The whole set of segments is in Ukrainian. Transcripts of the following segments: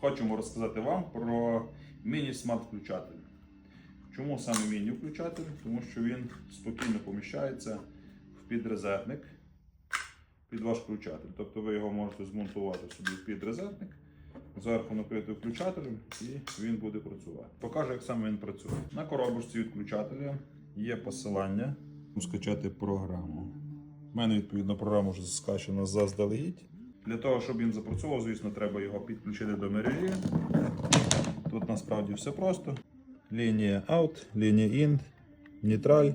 хочемо розказати вам про міні-смарт-включатель. Чому саме міні-включатель? Тому що він спокійно поміщається в підрезервник під ваш включатель. Тобто ви його можете змонтувати собі в підрезервник, зверху накрити включателем і він буде працювати. Покажу, як саме він працює. На коробочці від включателя є посилання скачати програму. У мене відповідно програма вже скачана заздалегідь. Для того, щоб він запрацював, звісно, треба його підключити до мережі. Тут насправді все просто. Лінія out, лінія in, нейтраль,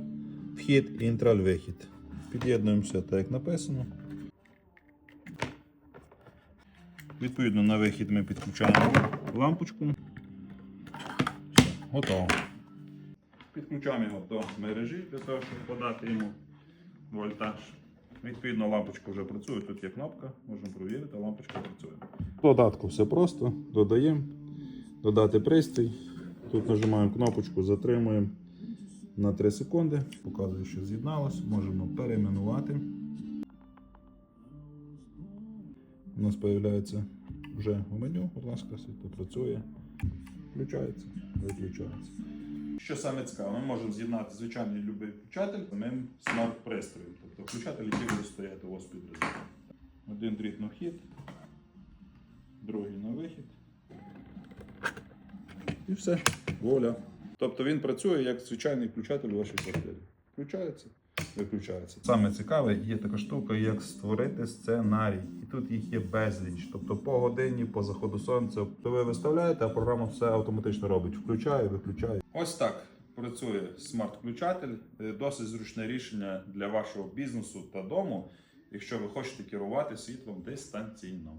вхід і нейтраль вихід. Під'єднуємо все так, як написано. Відповідно, на вихід ми підключаємо лампочку. Готово. Підключаємо його до мережі для того, щоб подати йому вольтаж. Відповідно, лампочка вже працює. Тут є кнопка, можемо провірити, лампочка працює. В додатку все просто. Додаємо, додати пристрій. Тут нажимаємо кнопочку, затримуємо на 3 секунди. Показує, що з'єдналось. Можемо перейменувати. У нас з'являється вже в меню, будь ласка, світло працює. Включається, виключається. Що саме цікаво, ми можемо з'єднати звичайний любий включатель з самим смарт-пристроєм. Тобто включатель, який буде стояти у вас під розумом. Один дріт на вхід, другий на вихід. І все, воля. Тобто він працює як звичайний включатель у вашій квартирі. Включається, виключається. Саме цікаве, є така штука, як створити сценарій. І тут їх є безліч. Тобто по годині, по заходу сонця. То ви виставляєте, а програма все автоматично робить. Включає, виключає. Ось так працює смарт-включатель. Е, Досить зручне рішення для вашого бізнесу та дому, якщо ви хочете керувати світлом дистанційно.